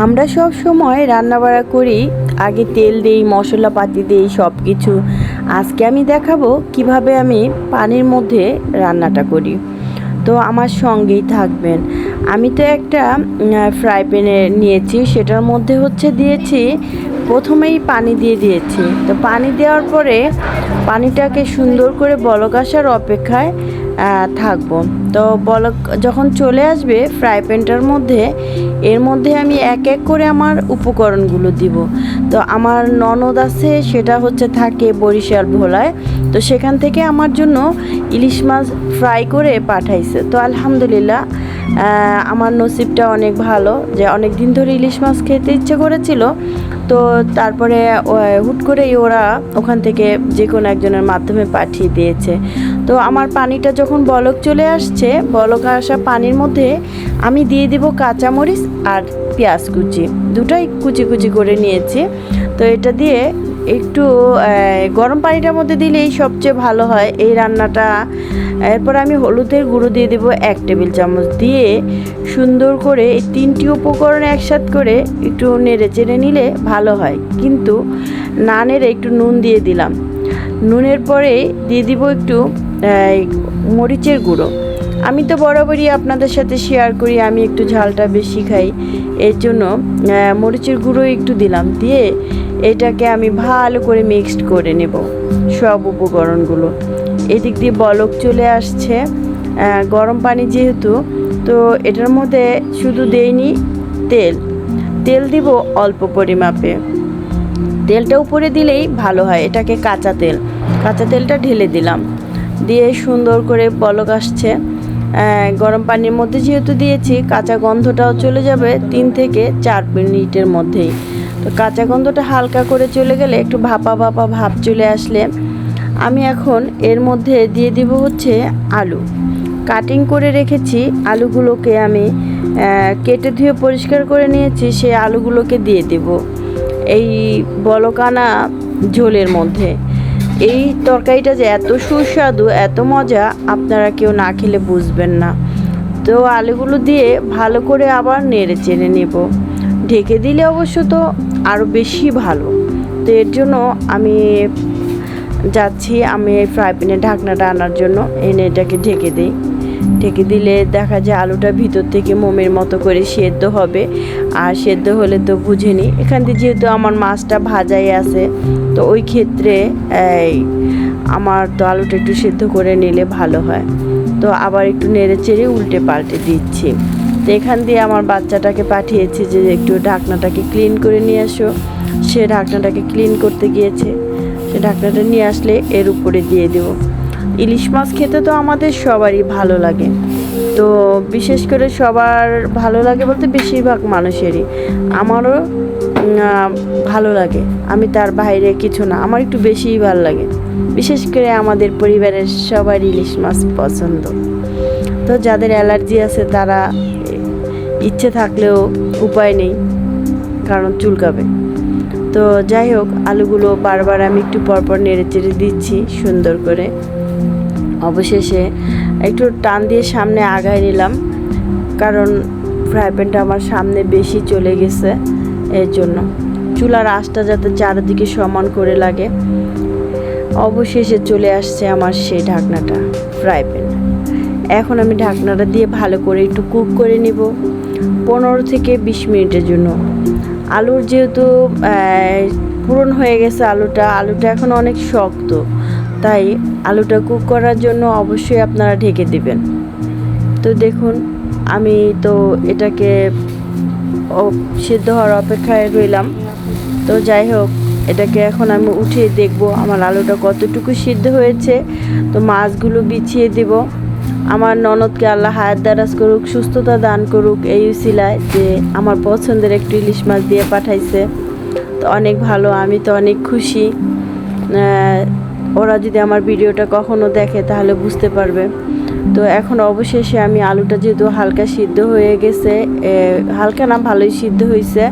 আমরা সব সময় রান্নাবাড়া করি, আগে তেল দিই, মশলাপাতি দিই সব কিছু আজকে আমি দেখাবো কীভাবে আমি পানির মধ্যে রান্নাটা করি। তো আমার সঙ্গেই থাকবেন। আমি তো একটা ফ্রাই প্যানে নিয়েছি, সেটার মধ্যে হচ্ছে দিয়েছি প্রথমেই পানি দিয়ে দিয়েছি। তো পানি দেওয়ার পরে পানিটাকে সুন্দর করে বলক আসার অপেক্ষায় থাকব। তো বলক যখন চলে আসবে ফ্রাই প্যানটার মধ্যে, এর মধ্যে আমি এক এক করে আমার উপকরণগুলো দিব। তো আমার ননদ আছে, সেটা হচ্ছে থাকে বরিশাল ভোলায়। তো সেখান থেকে আমার জন্য ইলিশ মাছ ফ্রাই করে পাঠাইছে। তো আলহামদুলিল্লাহ আমার নসিবটা অনেক ভালো যে অনেক দিন ধরে ইলিশ মাছ খেতে ইচ্ছে করেছিল। তো তারপরে হুট করেই ওরা ওখান থেকে যে কোনো একজনের মাধ্যমে পাঠিয়ে দিয়েছে। তো আমার পানিটা যখন বলক চলে আসছে, বলক আসা পানির মধ্যে আমি দিয়ে দিব কাঁচামরিচ আর পেঁয়াজ কুচি। দুটাই কুচি কুচি করে নিয়েছি। তো এটা দিয়ে একটু গরম পানিটার মধ্যে দিলেই সবচেয়ে ভালো হয়। এই রান্নাটা, এরপর আমি হলুদের গুঁড়ো দিয়ে দেবো এক টেবিল চামচ দিয়ে। সুন্দর করে এই তিনটি উপকরণ একসাথ করে একটু নেড়ে চেড়ে নিলে ভালো হয়। কিন্তু না নেড়ে একটু নুন দিয়ে দিলাম। নুনের পরে দিয়ে দিব একটু মরিচের গুঁড়ো। আমি তো বরাবরই আপনাদের সাথে শেয়ার করি, আমি একটু ঝালটা বেশি খাই। এর জন্য মরিচের গুঁড়ো একটু দিলাম। দিয়ে এটাকে আমি ভালো করে মিক্সড করে নেব সব উপকরণগুলো। এদিক দিয়ে বলক চলে আসছে গরম পানি যেহেতু, তো এটার মধ্যে শুধু দেইনি তেল। তেল দিব অল্প পরিমাপে। তেলটা উপরে দিলেই ভালো হয়, এটাকে কাঁচা তেল। কাঁচা তেলটা ঢেলে দিলাম। দিয়ে সুন্দর করে বলক আসছে। গরম পানির মধ্যে যেহেতু দিয়েছি, কাঁচা গন্ধটাও চলে যাবে তিন থেকে চার মিনিটের মধ্যেই। তো কাঁচা গন্ধটা হালকা করে চলে গেলে একটু ভাপা ভাপা ভাব চলে আসলে আমি এখন এর মধ্যে দিয়ে দিব হচ্ছে আলু। কাটিং করে রেখেছি, আলুগুলোকে আমি কেটে ধুয়ে পরিষ্কার করে নিয়েছি সে আলুগুলোকে দিয়ে দেব এই বলকানা ঝোলের মধ্যে। এই তরকারিটা যে এত সুস্বাদু, এত মজা, আপনারা কেউ না খেলে বুঝবেন না। তো আলুগুলো দিয়ে ভালো করে আবার নেড়ে চেড়ে নেব। ঢেকে দিলে অবশ্য তো আরও বেশি ভালো। তো এর জন্য আমি যাচ্ছি, আমি এই ফ্রাই প্যানে ঢাকনাটা আনার জন্য। এনে এটাকে ঢেকে দিই। ঢেকে দিলে দেখা যায় আলুটা ভিতর থেকে মোমের মতো করে সেদ্ধ হবে। আর সেদ্ধ হলে তো বুঝেনি। এখান থেকে যেহেতু আমার মাছটা ভাজাই আছে, তো ওই ক্ষেত্রে আমার তো আলুটা একটু সেদ্ধ করে নিলে ভালো হয়। তো আবার একটু নেড়ে চেড়ে উল্টে পাল্টে দিচ্ছি। তো এখান দিয়ে আমার বাচ্চাটাকে পাঠিয়েছি যে একটু ঢাকনাটাকে ক্লিন করে নিয়ে আসো। সে ঢাকনাটাকে ক্লিন করতে গিয়েছে। সে ঢাকনাটা নিয়ে আসলে এর উপরে দিয়ে দেবো। ইলিশ মাছ খেতে তো আমাদের সবারই ভালো লাগে। তো বিশেষ করে সবার ভালো লাগে বলতে বেশিরভাগ মানুষেরই। আমারও ভালো লাগে। আমি তার বাইরে কিছু না, আমার একটু বেশিই ভালো লাগে। বিশেষ করে আমাদের পরিবারের সবার ইলিশ মাছ পছন্দ। তো যাদের অ্যালার্জি আছে তারা ইচ্ছে থাকলেও উপায় নেই, কারণ চুলকাবে। তো যাই হোক, আলুগুলো বারবার আমি একটু পরপর নেড়ে চেড়ে দিচ্ছি সুন্দর করে। অবশেষে একটু টান দিয়ে সামনে আগায় নিলাম, কারণ ফ্রাই প্যানটা আমার সামনে বেশি চলে গেছে এর জন্য। চুলার আঁচটা যাতে চারিদিকে সমান করে লাগে, অবশেষে চলে আসছে আমার সেই ঢাকনাটা, ফ্রাই প্যান। এখন আমি ঢাকনাটা দিয়ে ভালো করে একটু কুক করে নিব। পনেরো থেকে বিশ মিনিটের জন্য। আলুর যেহেতু পূরণ হয়ে গেছে আলুটা আলুটা এখন অনেক শক্ত। তাই আলুটা কুক করার জন্য অবশ্যই আপনারা ঢেকে দিবেন। তো দেখুন, আমি তো এটাকে সিদ্ধ হওয়ার অপেক্ষায় রইলাম। তো যাই হোক, এটাকে এখন আমি উঠিয়ে দেখব আমার আলুটা কতটুকু সিদ্ধ হয়েছে। তো মাছগুলো বিছিয়ে দেব। আমার ননদকে আল্লাহ হায়াত দারাজ করুক, সুস্থতা দান করুক, এই উসিলায় যে আমার পছন্দের একটু ইলিশ মাছ দিয়ে পাঠাইছে। তো অনেক ভালো, আমি তো অনেক খুশি। ওরা যদি আমার ভিডিওটা কখনো দেখে তাহলে বুঝতে পারবে। তো এখন অবশেষে আমি আলুটা যেহেতু হালকা সিদ্ধ হয়ে গেছে হালকা না, ভালোই সিদ্ধ হয়েছে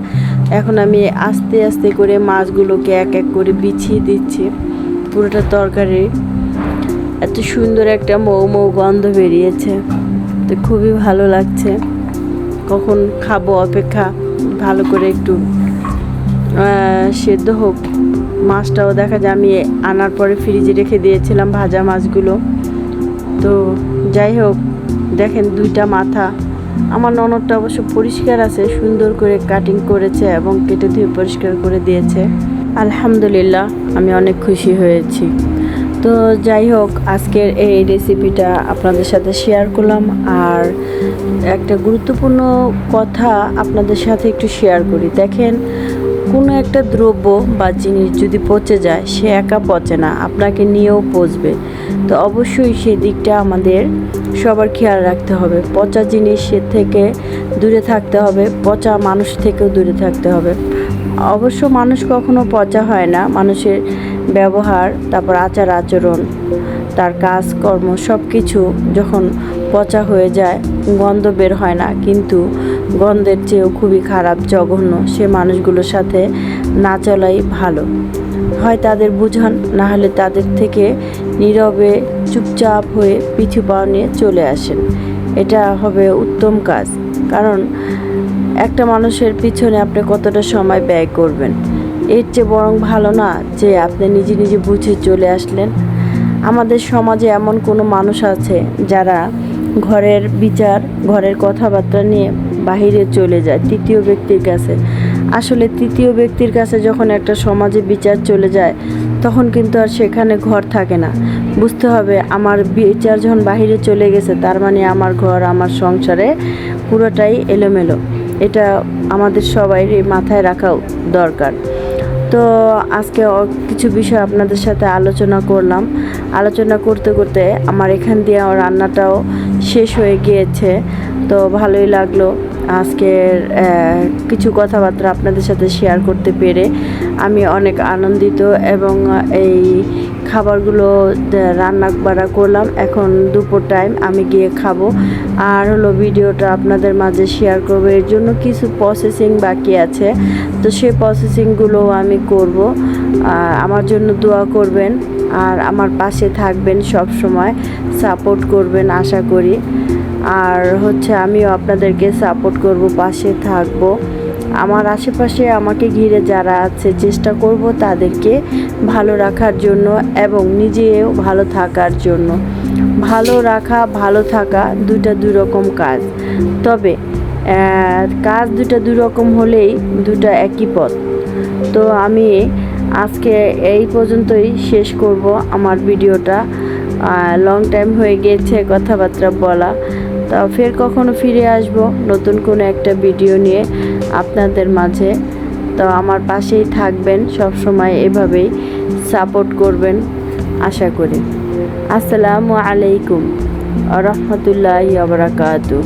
এখন আমি আস্তে আস্তে করে মাছগুলোকে এক এক করে বিছিয়ে দিচ্ছি। পুরোটা তরকারি। এত সুন্দর একটা মৌ মৌ গন্ধ বেরিয়েছে। তো খুবই ভালো লাগছে। কখন খাব অপেক্ষা, ভালো করে একটু সেদ্ধ হোক। মাছটাও দেখা যায়, আমি আনার পরে ফ্রিজে রেখে দিয়েছিলাম ভাজা মাছগুলো। তো যাই হোক, দেখেন দুইটা মাথা। আমার ননদটা অবশ্য পরিষ্কার আছে, সুন্দর করে কাটিং করেছে এবং কেটে ধুয়ে পরিষ্কার করে দিয়েছে। আলহামদুলিল্লাহ, আমি অনেক খুশি হয়েছি। তো যাই হোক, আজকের এই রেসিপিটা আপনাদের সাথে শেয়ার করলাম। আর একটা গুরুত্বপূর্ণ কথা আপনাদের সাথে একটু শেয়ার করি। দেখেন, কোনো একটা দ্রব্য বা জিনিস যদি পচে যায়, সে একা পচে না, আপনাকে নিয়েও পচবে। তো অবশ্যই সেই দিকটা আমাদের সবার খেয়াল রাখতে হবে। পচা জিনিসের থেকে দূরে থাকতে হবে, পচা মানুষ থেকেও দূরে থাকতে হবে। অবশ্য মানুষ কখনো পচা হয় না, মানুষের ব্যবহার, তারপর আচার আচরণ, তার কাজকর্ম সব কিছু যখন পচা হয়ে যায়, গন্ধ বের হয় না। কিন্তু গন্ধের চেয়েও খুবই খারাপ, জঘন্য সে মানুষগুলোর সাথে না চলাই ভালো। হয় তাদের বুঝান, না হলে তাদের থেকে নীরবে, চুপচাপ হয়ে পিছু পাও নিয়ে চলে আসেন। এটা হবে উত্তম কাজ। কারণ একটা মানুষের পিছনে আপনি কতটা সময় ব্যয় করবেন? এর চেয়ে বরং ভালো না যে আপনি নিজে নিজে বুঝে চলে আসলেন। আমাদের সমাজে এমন কোনো মানুষ আছে যারা ঘরের বিচার, ঘরের কথাবার্তা নিয়ে বাহিরে চলে যায়, তৃতীয় ব্যক্তির কাছে। আসলে তৃতীয় ব্যক্তির কাছে যখন একটা সমাজে বিচার চলে যায়, তখন কিন্তু আর সেখানে ঘর থাকে না। বুঝতে হবে, আমার বিচার যখন বাহিরে চলে গেছে, তার মানে আমার ঘর, আমার সংসারে পুরোটাই এলোমেলো। এটা আমাদের সবাই মাথায় রাখা দরকার। তো আজকে কিছু বিষয় আপনাদের সাথে আলোচনা করলাম। আলোচনা করতে করতে আমার এখান দিয়ে রান্নাটাও শেষ হয়ে গিয়েছে। তো ভালোই লাগল। আজকের কিছু কথাবার্তা আপনাদের সাথে শেয়ার করতে পেরে আমি অনেক আনন্দিত এবং এই খাবারগুলো রান্না বাড়া করলাম। এখন দুপুর টাইম আমি গিয়ে খাব। আর হলো ভিডিওটা আপনাদের মাঝে শেয়ার করব। এর জন্য কিছু প্রসেসিং বাকি আছে। তো সেই প্রসেসিংগুলো আমি করব। আমার জন্য দোয়া করবেন। আর আমার পাশে থাকবেন সব সময় সাপোর্ট করবেন আশা করি। আর হচ্ছে আমিও আপনাদেরকে সাপোর্ট করব, পাশে থাকব। আমার আশেপাশে আমাকে ঘিরে যারা আছে, চেষ্টা করব তাদেরকে ভালো রাখার জন্য এবং নিজেও ভালো থাকার জন্য। ভালো রাখা, ভালো থাকা দুটা দুই রকম কাজ। তবে কাজ দুটা দুই রকম হলেই দুটা একই পথ। তো আমি আজকে এই পর্যন্তই শেষ করব আমার ভিডিওটা। লং টাইম হয়ে গিয়েছে কথাবার্তা বলা। তো ফের কখনো ফিরে আসব নতুন কোনো একটা ভিডিও নিয়ে আপনাদের মাঝে। তো আমার পাশেই থাকবেন সব সময় এভাবেই সাপোর্ট করবেন, আশা করি। আসসালামু আলাইকুম। রহমতুল্লাহ বারাকাতু।